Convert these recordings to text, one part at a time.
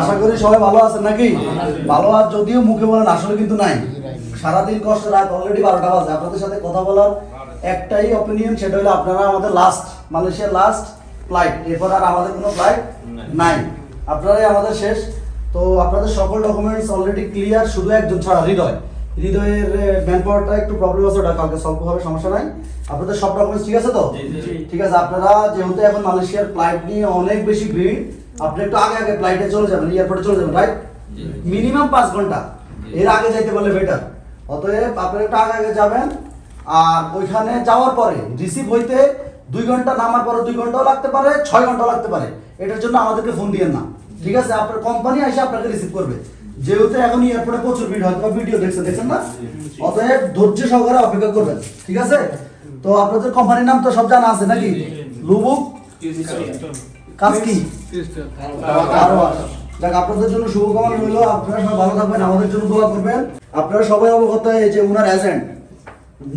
আশা করি সবাই ভালো আছেন নাকি? ভালো আর যদিও মুখে বলেন আসলে কিন্তু নাই। সারাদিন কষ্ট রাত অলরেডি বারোটা বাজে। আপনাদের সাথে কথা বলার একটাই অপিনিয়ন সেটা হলো আপনারা আমাদের লাস্ট মালয়েশিয়ার লাস্ট ফ্লাইট এরপর আর আমাদের কোনো ফ্লাইট নাই। আপনারাই আমাদের শেষ। তো আপনাদের সকল ডকুমেন্টস অলরেডি ক্লিয়ার শুধু একজন ছাড়া হৃদয়। হৃদয়ের ম্যান পাওয়ারটা একটু প্রবলেম আছে ওটা কালকে সলভ হবে সমস্যা নাই। আপনাদের সব ডকুমেন্টস ঠিক আছে তো? ঠিক আছে আপনারা যেহেতু এখন মালয়েশিয়ার ফ্লাইট নিয়ে অনেক বেশি ভিড় আপনি একটু আগে আগে ফ্লাইটে চলে যাবেন এয়ারপোর্টে চলে যাবেন রাইট মিনিমাম পাঁচ ঘণ্টা। এর আগে যাইতে পারলে বেটার অতএব আপনি একটু আগে আগে যাবেন আর ওইখানে যাওয়ার পরে রিসিভ হইতে দুই ঘণ্টা নামার পরে দুই ঘন্টাও লাগতে পারে ছয় ঘন্টাও লাগতে পারে। এটার জন্য আমাদেরকে ফোন দিয়েন না। ঠিক আছে? আপনার কোম্পানি এসে আপনাকে রিসিভ করবে। যেহেতু এখন এয়ারপোর্টে প্রচুর ভিড় হয়তো ভিডিও দেখছেন দেখছেন না? অতএব ধৈর্য সহকারে অপেক্ষা করবেন। ঠিক আছে? তো আপনাদের কোম্পানির নাম তো সব জানা আছে নাকি? লুবুক কাজকি কারওয়াশ। যাক, আপনাদের জন্য শুভকামনা রইল। আপনারা সবাই ভালো থাকবেন, আমাদের জন্য দোয়া করবেন। আপনারা সবাই অবগত এই যে উনার এজেন্ট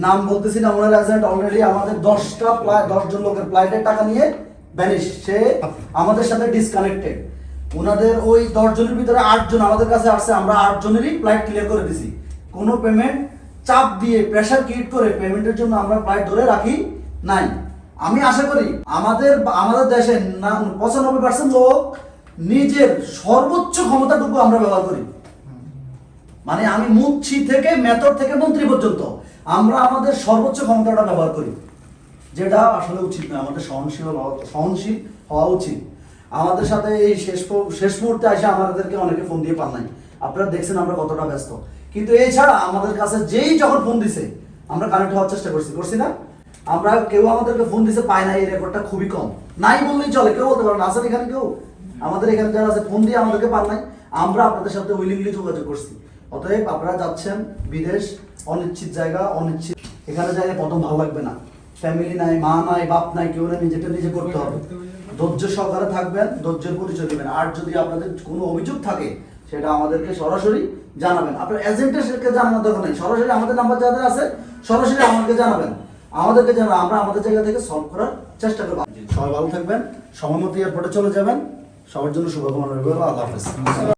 নাম বলতেছি না ওনার এজেন্ট অলরেডি আমাদের দশটা ফ্লাইট দশজন লোকের ফ্লাইটের টাকা নিয়ে ভ্যানিশ সে আমাদের সাথে ডিসকানেক্টেড ওনাদের ওই দশজনের ভিতরে আটজন আমাদের কাছে আসছে, আমরা আটজনেরই ফ্লাইট ক্লিয়ার করে দিছি। কোনো পেমেন্ট চাপ দিয়ে প্রেশার ক্রিয়েট করে পেমেন্টের জন্য আমরা ফ্লাইট ধরে রাখি নাই। আমি আশা করি আমাদের আমাদের দেশে পঁচানব্বই পার্সেন্ট লোক নিজের সর্বোচ্চ ক্ষমতাটুকু আমরা ব্যবহার করি। মানে আমি মুচ্ছি থেকে মেথর থেকে মন্ত্রী পর্যন্ত আমরা আমাদের সর্বোচ্চ ক্ষমতাটা ব্যবহার করি। যেটা আসলে উচিত না, আমাদের সহনশীল সহনশীল হওয়া উচিত। আমাদের সাথে এই শেষ শেষ মুহূর্তে এসে আমাদেরকে অনেকে ফোন দিয়ে পান নাই। আপনারা দেখছেন আমরা কতটা ব্যস্ত। কিন্তু এছাড়া আমাদের কাছে যেই যখন ফোন দিছে, আমরা কানেক্ট হওয়ার চেষ্টা করছি। করছি না? আমরা কেউ আমাদেরকে ফোন দিছে, পায় না, এই রেকর্ডটা খুবই কম। নাই বললেই চলে, কেউ বলতে পারে না। আছেন এখানে কেউ? আমাদের এখানে যারা আছে ফোন দিয়ে আমাদেরকে পান নাই। আমরা আপনাদের সাথে উইলিংলি যোগাযোগ করছি। অতএব আপনারা যাচ্ছেন বিদেশ অনিশ্চিত জায়গা অনিশ্চিত এখানে যাই প্রথম ভালো লাগবে না। ফ্যামিলি নাই, মা নাই, বাপ নাই, কেউ নাই নিজেটা নিজে করতে হবে। ধৈর্য সহকারে থাকবেন, ধৈর্যের পরিচয় দিবেন। আর যদি আপনাদের কোনো অভিযোগ থাকে, সেটা আমাদেরকে সরাসরি জানাবেন। আপনার এজেন্টের সেটাকে জানানোর দরকার নেই। সরাসরি আমাদের নাম্বার যাদের আছে, সরাসরি আমাদেরকে জানাবেন। আমাদেরকে যেন আমরা আমাদের জায়গা থেকে সলভ করার চেষ্টা করব। সবাই ভালো থাকবেন, সময় মতো এয়ারপোর্টে চলে যাবেন। সবার জন্য শুভকামনা রইল। আল্লাহ হাফেজ।